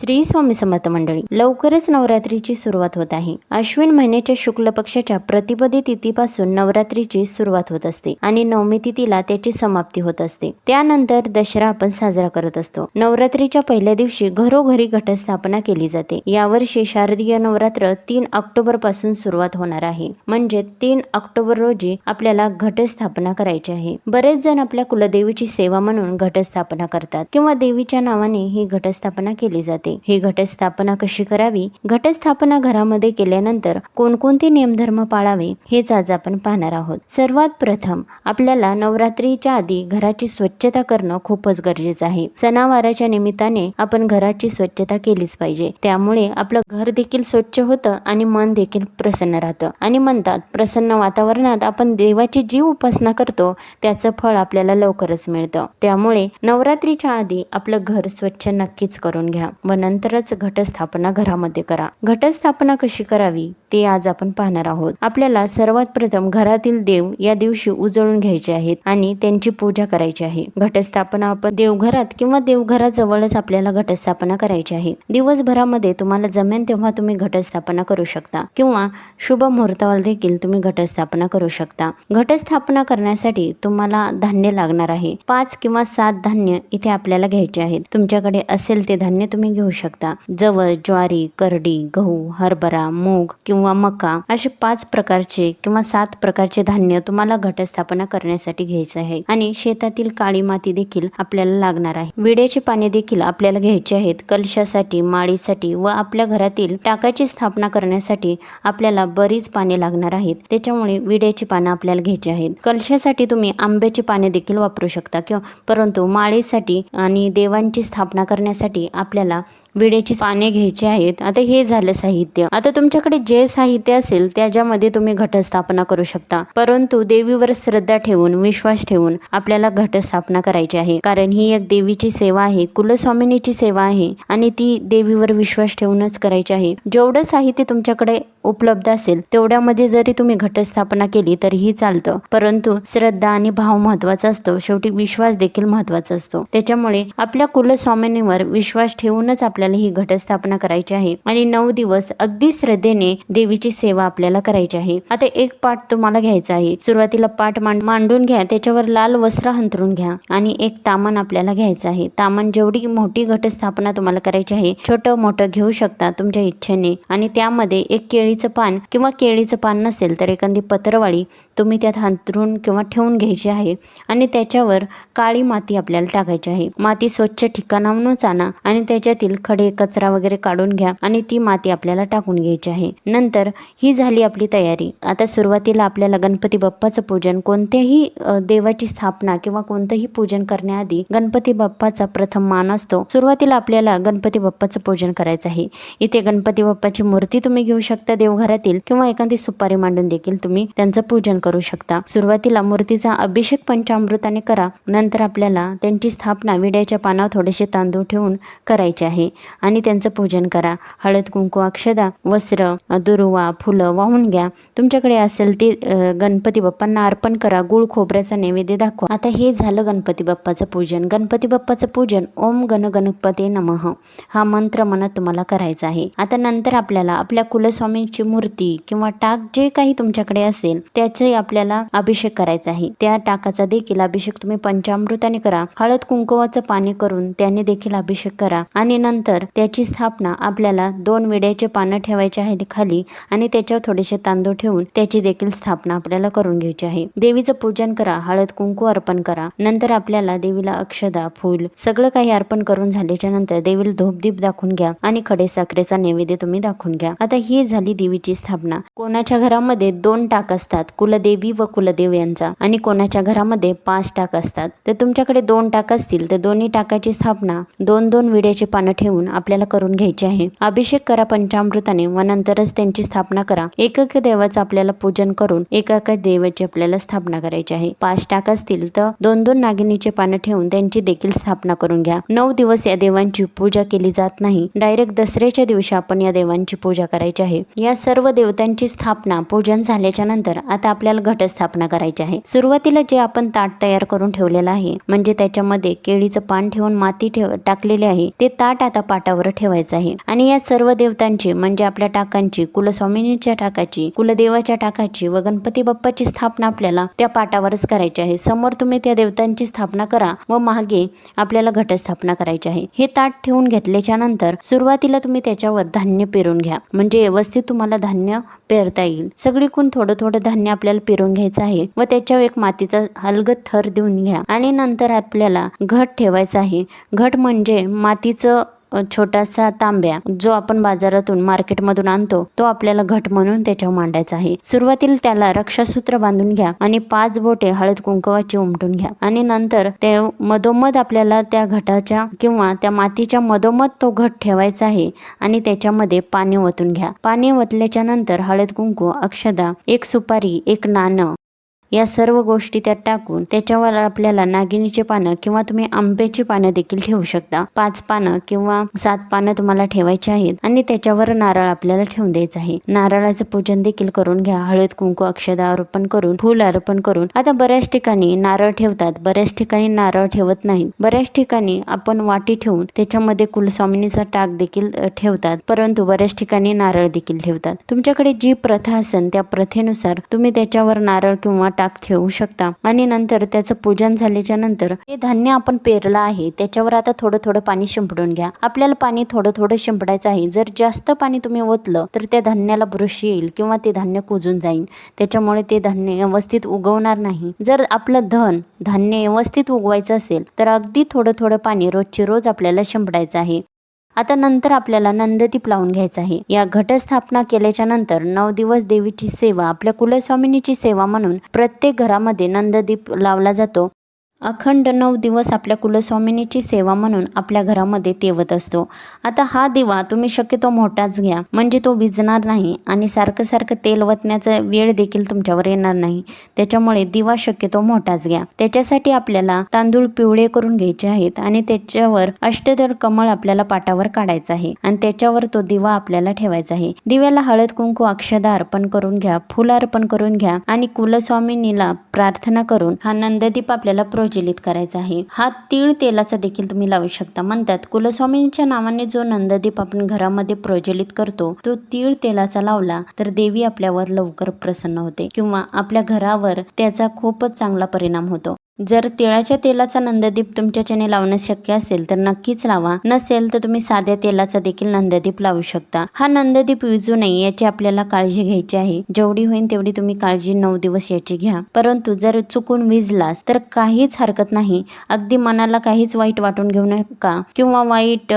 श्री स्वामी समर्थ मंडळी लवकरच नवरात्रीची सुरुवात होत आहे. अश्विन महिन्याच्या शुक्ल पक्षाच्या प्रतिपदी तिथीपासून नवरात्रीची सुरुवात होत असते आणि नवमी तिथीला त्याची समाप्ती होत असते. त्यानंतर दसरा आपण साजरा करत असतो. नवरात्रीच्या पहिल्या दिवशी घरोघरी घटस्थापना केली जाते. यावर्षी शारदीय नवरात्र तीन ऑक्टोबरपासून सुरुवात होणार आहे. म्हणजे तीन ऑक्टोबर रोजी आपल्याला घटस्थापना करायची आहे. बरेच जण आपल्या कुलदेवीची सेवा म्हणून घटस्थापना करतात किंवा देवीच्या नावाने ही घटस्थापना केली जाते. ही घटस्थापना कशी करावी? घटस्थापना घरामध्ये केल्यानंतर कोणकोणते नियमधर्म पाळावे? हेच आज आपण पाहणार आहोत. सर्वात प्रथम आपल्याला नवरात्रीच्या आधी घराची स्वच्छता करणं खूपच गरजेचं आहे. सणावाराच्या निमित्ताने आपण घराची स्वच्छता केलीच पाहिजे. त्यामुळे आपलं घर देखील स्वच्छ होतं आणि मन देखील प्रसन्न राहतं. आणि म्हणतात प्रसन्न वातावरणात आपण देवाची जी उपासना करतो त्याचं फळ आपल्याला लवकरच मिळतं. त्यामुळे नवरात्रीच्या आधी आपलं घर स्वच्छ नक्कीच करून घ्या. व नंतरच घटस्थापना घरामध्ये करा. घटस्थापना कशी करावी? ते आज आपण पाहणार आहोत. आपल्याला सर्वात प्रथम घरातील देव या दिवशी उजळून घ्यायचे आहेत आणि त्यांची पूजा करायची आहे. घटस्थापना आपण देवघरात किंवा देवघराजवळच आपल्याला घटस्थापना करायची आहे. दिवसभरामध्ये तुम्हाला जमेन तेव्हा तुम्ही घटस्थापना करू शकता किंवा शुभ मुहूर्तावर देखील तुम्ही घटस्थापना करू शकता. घटस्थापना करण्यासाठी तुम्हाला धान्य लागणार आहे. पाच किंवा सात धान्य इथे आपल्याला घ्यायचे आहेत. तुमच्याकडे असेल ते धान्य तुम्ही घेऊ शकता. जवळ ज्वारी करडी गहू हरभरा मूग किंवा किंवा मका असे पाच प्रकारचे किंवा सात प्रकारचे धान्य तुम्हाला घटस्थापना करण्यासाठी घ्यायचे आहे. आणि शेतातील काळी माती देखील आपल्याला लागणार आहे. विड्याची पाने देखील आपल्याला घ्यायची आहेत. कलशासाठी माळीसाठी व आपल्या घरातील टाकाची स्थापना करण्यासाठी आपल्याला बरीच पाने लागणार आहेत. त्याच्यामुळे विड्याची पानं आपल्याला घ्यायची आहेत. कलशासाठी तुम्ही आंब्याची पाने देखील वापरू शकता किंवा परंतु माळीसाठी आणि देवांची स्थापना करण्यासाठी आपल्याला विड्याची पाने घ्यायची आहेत. आता हे झालं साहित्य. आता तुमच्याकडे जे साहित्य असेल त्याच्यामध्ये तुम्ही घटस्थापना करू शकता. परंतु देवीवर श्रद्धा ठेवून विश्वास ठेवून आपल्याला घटस्थापना करायची आहे. कारण ही एक देवीची सेवा आहे कुलस्वामिनीची सेवा आहे आणि ती देवीवर विश्वास ठेवूनच करायची आहे. जेवढं साहित्य तुमच्याकडे उपलब्ध असेल तेवढ्यामध्ये जरी तुम्ही घटस्थापना केली तरीही चालतं. परंतु श्रद्धा आणि भाव महत्त्वाचा असतो. शेवटी विश्वास देखील महत्त्वाचा असतो. त्याच्यामुळे आपल्या कुलस्वामिनीवर विश्वास ठेवूनच आपल्याला ही घटस्थापना करायची आहे आणि नऊ दिवस अगदी श्रद्धेने देवीची सेवा आपल्याला करायची आहे. आता एक पाठ तुम्हाला घ्यायचा आहे. सुरुवातीला पाठ मांड मांडून घ्या त्याच्यावर लाल वस्त्र हंतरून घ्या आणि एक तामण आपल्याला घ्यायचं आहे. तामण जेवढी मोठी घटस्थापना तुम्हाला करायची आहे छोटं मोठं घेऊ शकता तुमच्या इच्छेने आणि त्यामध्ये एक केळीचं पान किंवा केळीचं पान नसेल तर एखादी पत्रवाळी तुम्ही त्यात हंतरून किंवा ठेवून घ्यायची आहे आणि त्याच्यावर काळी माती आपल्याला टाकायची आहे. माती स्वच्छ ठिकाणाहूनच आणा आणि त्याच्यातील खड कचरा वगैरे काढून घ्या आणि ती माती आपल्याला टाकून घ्यायची आहे. नंतर ही झाली आपली तयारी. आता सुरुवातीला आपल्याला गणपती बाप्पाचं पूजन कोणत्याही देवाची स्थापना किंवा कोणतंही पूजन करण्याआधी गणपती बाप्पाचा प्रथम मान असतो. सुरुवातीला आपल्याला गणपती बाप्पाचं पूजन करायचं आहे. इथे गणपती बाप्पाची मूर्ती तुम्ही घेऊ शकता देवघरातील किंवा एखादी सुपारी मांडून देखील तुम्ही त्यांचं पूजन करू शकता. सुरुवातीला मूर्तीचा अभिषेक पंचामृताने करा. नंतर आपल्याला त्यांची स्थापना विड्याच्या पानावर थोडेसे तांदूळ ठेवून करायचे आहे. आणि त्यांचं पूजन करा. हळद कुंकू अक्षदा वस्त्र दुर्वा फुलं वाहून घ्या. तुमच्याकडे असेल ते गणपती बाप्पांना अर्पण करा. गुळ खोबऱ्याचा नैवेद्य दाखवा. आता हे झालं गणपती बाप्पाचं पूजन. गणपती बाप्पाचं पूजन. ओम गण गणपते नमः. हा मंत्र मनात तुम्हाला करायचा आहे. आता नंतर आपल्याला आपल्या कुलस्वामींची मूर्ती किंवा टाक जे काही तुमच्याकडे असेल त्याचे आपल्याला अभिषेक करायचा आहे. त्या टाकाचा देखील अभिषेक तुम्ही पंचामृताने करा. हळद कुंकवाचं पाणी करून त्याने देखील अभिषेक करा. आणि नंतर त्याची स्थापना आपल्याला दोन विड्याचे पानं ठेवायचे आहेत खाली आणि त्याच्यावर थोडेसे तांदूळ ठेवून त्याची देखील स्थापना आपल्याला करून घ्यायची आहे. देवीचं पूजन करा हळद कुंकू अर्पण करा. नंतर आपल्याला देवीला अक्षदा फूल सगळं काही अर्पण करून झाल्याच्यानंतर देवीला धूपदीप दाखवून घ्या आणि खडे साखरेचा नैवेद्य तुम्ही दाखवून घ्या. आता ही झाली देवीची स्थापना. कोणाच्या घरामध्ये दोन टाक असतात कुलदेवी व कुलदेव यांचा आणि कोणाच्या घरामध्ये पाच टाक असतात. तर तुमच्याकडे दोन टाक असतील तर दोन्ही टाकाची स्थापना दोन दोन विड्याची पानं ठेवून आपल्याला करून घ्यायची आहे. अभिषेक करा पंचामृताने व नंतरच त्यांची स्थापना करा. एक देवाचं आपल्याला पूजन करून एका देवाची आपल्याला स्थापना करायची आहे. पाच टाक असतील तर दोन दोन नागिनीचे पानं ठेवून त्यांची देखील स्थापना करून घ्या. नऊ दिवस या देवांची पूजा केली जात नाही. डायरेक्ट दसऱ्याच्या दिवशी आपण या देवांची पूजा करायची आहे. या सर्व देवतांची स्थापना पूजन झाल्याच्यानंतर आता आपल्याला घटस्थापना करायची आहे. सुरुवातीला जे आपण ताट तयार करून ठेवलेलं आहे म्हणजे त्याच्यामध्ये केळीचं पान ठेवून माती ठेव टाकलेली आहे ते ताट आता पाटावर ठेवायचं आहे. आणि या सर्व देवतांची म्हणजे आपल्या टाकांची कुलस्वामिनीच्या टाकाची कुलदेवाच्या टाकाची व गणपती बाप्पाची स्थापना आपल्याला त्या पाटावरच करायची आहे. समोर तुम्ही त्या देवतांची स्थापना करा व मागे आपल्याला घटस्थापना करायची आहे. हे ताट ठेवून घेतल्याच्या नंतर सुरुवातीला तुम्ही त्याच्यावर धान्य पेरून घ्या. म्हणजे व्यवस्थित तुम्हाला धान्य पेरता येईल. सगळीकडून थोडं थोडं धान्य आपल्याला पेरून घ्यायचं आहे व त्याच्यावर एक मातीचा हलगत थर देऊन घ्या. आणि नंतर आपल्याला घट ठेवायचा आहे. घट म्हणजे मातीचं छोटासा तांब्या जो आपण बाजारातून मार्केटमधून आणतो तो आपल्याला घट म्हणून त्याच्यावर मांडायचा आहे. सुरुवातीला त्याला रक्षासूत्र बांधून घ्या आणि पाच बोटे हळद कुंकवाची उमटून घ्या. आणि नंतर ते मधोमध आपल्याला त्या घटाच्या किंवा त्या मातीच्या मधोमध तो घट ठेवायचा आहे आणि त्याच्यामध्ये पाणी ओतून घ्या. पाणी ओतल्याच्या नंतर हळद कुंकू अक्षदा एक सुपारी एक नाणं या सर्व गोष्टी त्यात टाकून त्याच्यावर आपल्याला नागिनीचे पानं किंवा तुम्ही आंब्याची पानं देखील ठेवू शकता. पाच पानं किंवा सात पानं तुम्हाला ठेवायची आहेत आणि त्याच्यावर नारळ आपल्याला ठेवून द्यायचं आहे. नारळाचं पूजन देखील करून घ्या. हळद कुंकू अक्षदा अर्पण करून फुल अर्पण करून. आता बऱ्याच ठिकाणी नारळ ठेवतात. बऱ्याच ठिकाणी नारळ ठेवत नाहीत. बऱ्याच ठिकाणी आपण वाटी ठेवून त्याच्यामध्ये कुलस्वामिनीचा टाक देखील ठेवतात. परंतु बऱ्याच ठिकाणी नारळ देखील ठेवतात. तुमच्याकडे जी प्रथा असेल त्या प्रथेनुसार तुम्ही त्याच्यावर नारळ किंवा टाक ठेवू शकता. आणि नंतर त्याचं पूजन झाल्याच्यानंतर ते धान्य आपण पेरलं आहे त्याच्यावर आता थोडं थोडं पाणी शिंपडून घ्या. आपल्याला पाणी थोडं थोडं शिंपडायचं आहे. जर जास्त पाणी तुम्ही ओतलं तर त्या धान्याला बुरशी येईल किंवा ते धान्य कुजून जाईल. त्याच्यामुळे ते धान्य व्यवस्थित उगवणार नाही. जर आपलं धन धान्य व्यवस्थित उगवायचं असेल तर अगदी थोडं थोडं पाणी रोजचे रोज आपल्याला शिंपडायचं आहे. आता नंतर आपल्याला नंददीप लावून घ्यायचा आहे. या घटस्थापना केल्याच्यानंतर नऊ दिवस देवीची सेवा आपल्या कुलस्वामिनीची सेवा म्हणून प्रत्येक घरामध्ये नंददीप लावला जातो. अखंड नऊ दिवस आपल्या कुलस्वामिनीची सेवा म्हणून आपल्या घरामध्ये तेवत असतो. आता हा दिवा तुम्ही शक्यतो मोठाच घ्या म्हणजे तो विजणार नाही आणि सारखं सारखं तेल वतण्याचा वेळ देखील तुमच्यावर येणार नाही. त्याच्यामुळे दिवा शक्यतो मोठाच घ्या. त्याच्यासाठी आपल्याला तांदूळ पिवळे करून घ्यायचे आहेत आणि त्याच्यावर अष्टदर कमळ आपल्याला पाटावर काढायचं आहे आणि त्याच्यावर तो दिवा आपल्याला ठेवायचा आहे. दिव्याला हळद कुंकू अक्षदा अर्पण करून घ्या फुल अर्पण करून घ्या आणि कुलस्वामिनीला प्रार्थना करून हा नंददीप आपल्याला प्रज्वलित करायचा आहे. हा तीळ तेलाचा देखील तुम्ही लावू शकता. म्हणतात कुलस्वामींच्या नावाने जो नंददीप आपण घरामध्ये प्रज्वलित करतो तो तीळ तेलाचा लावला तर देवी आपल्यावर लवकर प्रसन्न होते किंवा आपल्या घरावर त्याचा खूपच चांगला परिणाम होतो. जर तिळाच्या तेलाचा नंददीप तुमच्याच्याने लावणं शक्य असेल तर नक्कीच लावा. नसेल तर तुम्ही साध्या तेलाचा देखील नंददीप लावू शकता. हा नंददीप विजू नये याची आपल्याला काळजी घ्यायची आहे. जेवढी होईल तेवढी तुम्ही काळजी नऊ दिवस याची घ्या. परंतु जर चुकून विजलास तर काहीच हरकत नाही. अगदी मनाला काहीच वाईट वाटून घेऊ नका किंवा वाईट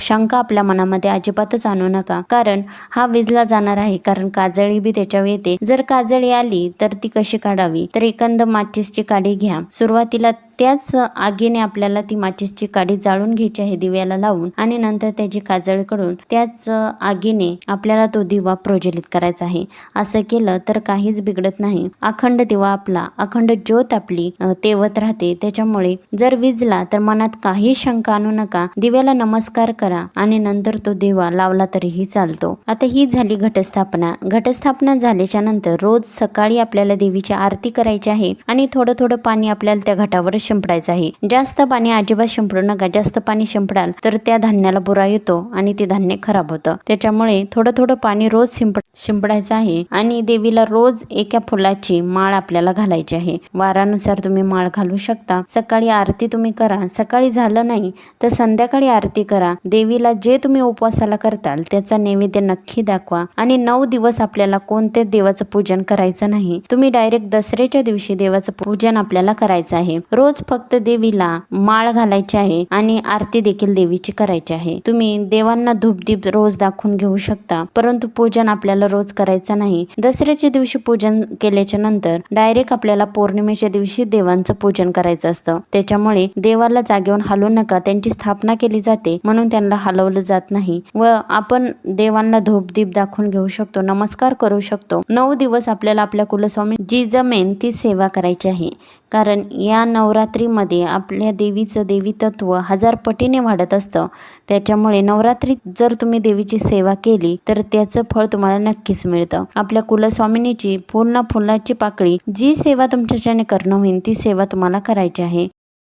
शंका आपल्या मनामध्ये अजिबातच आणू नका. कारण हा विजला जाणार आहे. कारण काजळी बी त्याच्यावर येते. जर काजळी आली तर ती कशी काढावी? तर एकंद माचीसची काडी घ्या. सुरुवातीला त्याच आगीने आपल्याला ती माचीसची काडी जाळून घ्यायची आहे दिव्याला लावून आणि नंतर त्याची काजळ करून त्याच आगीने आपल्याला तो दिवा प्रज्वलित करायचा आहे. असं केलं तर काहीच बिघडत नाही. अखंड दिवा आपला अखंड ज्योत आपली तेवत राहते. त्याच्यामुळे जर विजला तर मनात काही शंका आणू नका. दिव्याला नमस्कार करा आणि नंतर तो दिवा लावला तरीही चालतो. आता ही झाली घटस्थापना. घटस्थापना झाल्याच्यानंतर रोज सकाळी आपल्याला देवीची आरती करायची आहे आणि थोडं थोडं पाणी आपल्याला त्या घटावर शिंपडायचं आहे. जास्त पाणी अजिबात शिंपडू नका. जास्त पाणी शिंपडाल तर त्या धान्याला बुरा येतो आणि ते धान्य खराब होतं. त्याच्यामुळे थोडं थोडं पाणी रोज शिंपड शिंपडायचं आहे आणि देवीला रोज एका फुलाची माळ आपल्याला घालायची आहे. वारानुसार तुम्ही माळ घालू शकता. सकाळी आरती तुम्ही करा. सकाळी झालं नाही तर संध्याकाळी आरती करा. देवीला जे तुम्ही उपवासाला करताल त्याचा नैवेद्य नक्की दाखवा आणि नऊ दिवस आपल्याला कोणत्याच देवाचं पूजन करायचं नाही. तुम्ही डायरेक्ट दसऱ्याच्या दिवशी देवाचं पूजन आपल्याला करायचं आहे. रोज फक्त देवीला माळ घालायची आहे आणि आरती देखील देवीची करायची आहे. तुम्ही देवांना धूपदीप रोज दाखवून घेऊ शकता परंतु पूजन आपल्याला रोज करायचं नाही. दसऱ्याच्या दिवशी पूजन केल्याच्यानंतर डायरेक्ट आपल्याला पौर्णिमेच्या दिवशी देवांचं पूजन करायचं असतं. त्याच्यामुळे देवाला जागेवरून हलवू नका त्यांची स्थापना केली जाते म्हणून त्यांना हलवलं जात नाही. व आपण देवांना धूपदीप दाखवून घेऊ शकतो नमस्कार करू शकतो. नऊ दिवस आपल्याला आपल्या कुलस्वामी जी जमेन ती सेवा करायची आहे. कारण या नवरात्रीमध्ये आपल्या देवीचं देवी तत्व हजार पटीने वाढत असतं. त्याच्यामुळे नवरात्रीत जर तुम्ही देवीची सेवा केली तर त्याचं फळ तुम्हाला नक्कीच मिळतं. आपल्या कुलस्वामिनीची पूर्ण फुलाची पाकळी जी सेवा तुमच्याच्याने करणं होईल ती सेवा तुम्हाला करायची आहे.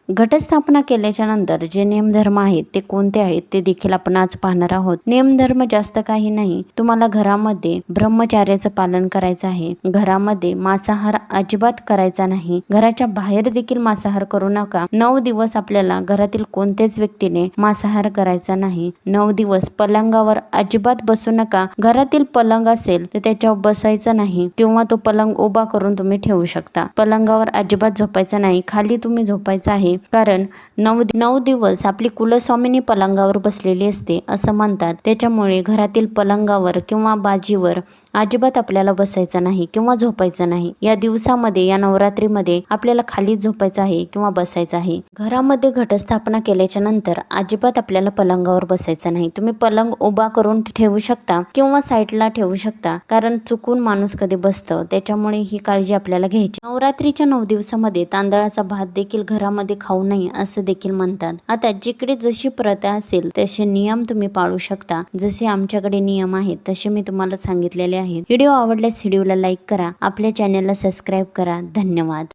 घटस्थापना केल्याच्यानंतर जे नियमधर्म आहेत ते कोणते आहेत ते देखील आपण आज पाहणार आहोत. नियमधर्म जास्त काही नाही. तुम्हाला घरामध्ये ब्रह्मचार्याचं पालन करायचं आहे. घरामध्ये मांसाहार अजिबात करायचा नाही. घराच्या बाहेर देखील मांसाहार करू नका. नऊ दिवस आपल्याला घरातील कोणत्याच व्यक्तीने मांसाहार करायचा नाही. नऊ दिवस पलंगावर अजिबात बसू नका. घरातील पलंग असेल तर त्याच्यावर बसायचं नाही. किंवा तो पलंग उभा करून तुम्ही ठेवू शकता. पलंगावर अजिबात झोपायचा नाही. खाली तुम्ही झोपायचं आहे. आहे कारण नऊ नऊ दिवस आपली कुलस्वामिनी पलंगावर बसलेली असते असं म्हणतात. त्याच्यामुळे घरातील पलंगावर किंवा बाजीवर अजिबात आपल्याला बसायचं नाही किंवा झोपायचं नाही. या दिवसामध्ये या नवरात्रीमध्ये आपल्याला खाली झोपायचं आहे किंवा बसायचं आहे. घरामध्ये घटस्थापना केल्याच्यानंतर अजिबात आपल्याला पलंगावर बसायचं नाही. तुम्ही पलंग उभा करून ठेवू शकता किंवा साईडला ठेवू शकता कारण चुकून माणूस कधी बसतं. त्याच्यामुळे ही काळजी आपल्याला घ्यायची. नवरात्रीच्या नऊ दिवसामध्ये तांदळाचा भात देखील घरामध्ये खाऊ नये असं देखील म्हणतात. आता जिकडे जशी प्रथा असेल तसे नियम तुम्ही पाळू शकता. जसे आमच्याकडे नियम आहेत तसे मी तुम्हाला सांगितलेले आहेत. व्हिडिओ आवडल्यास व्हिडिओला लाईक करा. आपल्या चॅनलला सबस्क्राईब करा. धन्यवाद.